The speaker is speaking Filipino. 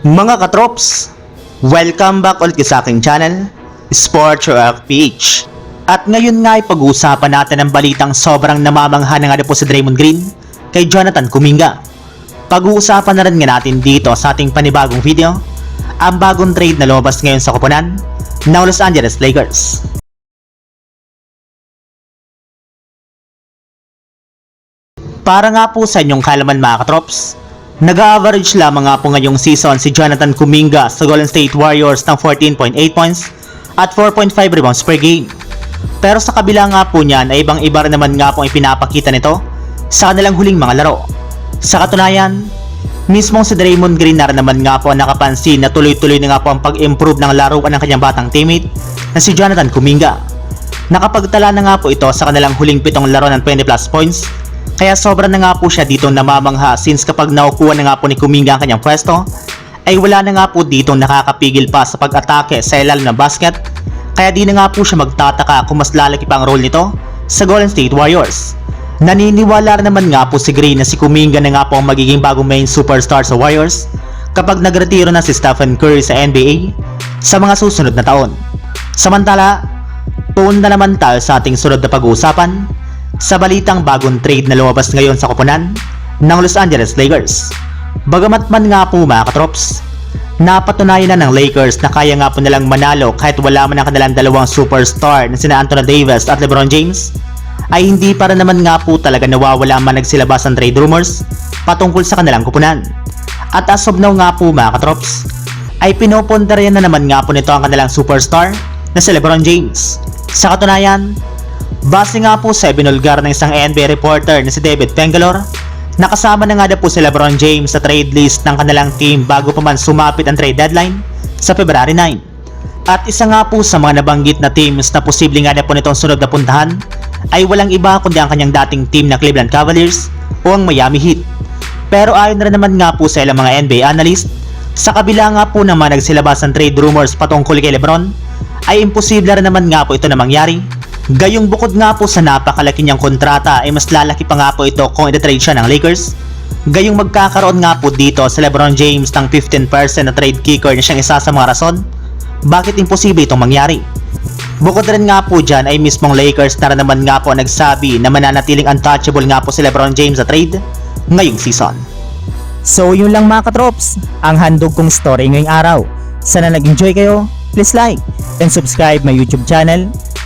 Mga katrops, welcome back ulit sa aking channel, Sports Rock PH. At ngayon nga ay pag-uusapan natin ang balitang sobrang namamangha na nga po si Draymond Green kay Jonathan Kuminga. Pag-uusapan na rin nga natin dito sa ating panibagong video, ang bagong trade na lumabas ngayon sa koponan ng Los Angeles Lakers. Para nga po sa inyong kalaman mga katrops, nag-average lamang nga po ngayong season si Jonathan Kuminga sa Golden State Warriors ng 14.8 points at 4.5 rebounds per game. Pero sa kabila nga po niyan ay ibang iba naman nga po ipinapakita nito sa kanilang huling mga laro. Sa katunayan, mismong si Draymond Green na naman nga po ang nakapansin na tuloy-tuloy na nga po ang pag-improve ng laruan ng kanyang batang teammate na si Jonathan Kuminga. Nakapagtala na nga po ito sa kanilang huling pitong laro ng 20 plus points kaya sobra na nga po siya dito namamangha since kapag nakukuha na nga po ni Kuminga ang kanyang pwesto ay wala na nga po dito nakakapigil pa sa pag-atake sa ilalim ng basket kaya di na nga po siya magtataka kung mas lalaki pa ang role nito sa Golden State Warriors. Naniniwala naman nga po si Green na si Kuminga na nga po ang magiging bagong main superstar sa Warriors kapag nagretiro na si Stephen Curry sa NBA sa mga susunod na taon. Samantala, tuon na naman tayo sa ating sunod na pag-uusapan sa balitang bagong trade na lumabas ngayon sa koponan ng Los Angeles Lakers. Bagamat man nga po mga katrops, napatunayan na ng Lakers na kaya nga po nilang manalo kahit wala man ang kanilang dalawang superstar na sina Anthony Davis at LeBron James, ay hindi para naman nga po talaga nawawala man nagsilabas ang trade rumors patungkol sa kanilang koponan. At as of now nga po mga katrops, ay pinoponderyan na naman nga po nito ang kanilang superstar na si LeBron James. Sa katunayan, Base nga po sa binulgar ng isang NBA reporter na si David Pengalor, nakasama na nga na po si LeBron James sa trade list ng kanilang team bago pa man sumapit ang trade deadline sa February 9. At isa nga po sa mga nabanggit na teams na posibleng nga na po nitong sunod na puntahan ay walang iba kundi ang kanyang dating team na Cleveland Cavaliers o ang Miami Heat. Pero ayon na rin naman nga po sa ilang mga NBA analyst, sa kabila nga po naman nagsilabas ng trade rumors patungkol kay Lebron, ay imposible rin naman nga po ito na mangyari Gayong bukod nga po sa napakalaki niyang kontrata ay mas lalaki pa nga po ito kung itatrade siya ng Lakers. Gayong magkakaroon nga po dito sa Lebron James ng 15% na trade kicker na siyang isa sa mga rason bakit imposible itong mangyari. Bukod rin nga po dyan ay mismong Lakers na naman nga po nagsabi na mananatiling untouchable nga po si Lebron James sa trade ngayong season. So yun lang mga katrops, ang handog kong story ngayong araw. Sana nag-enjoy kayo, please like and subscribe my YouTube channel,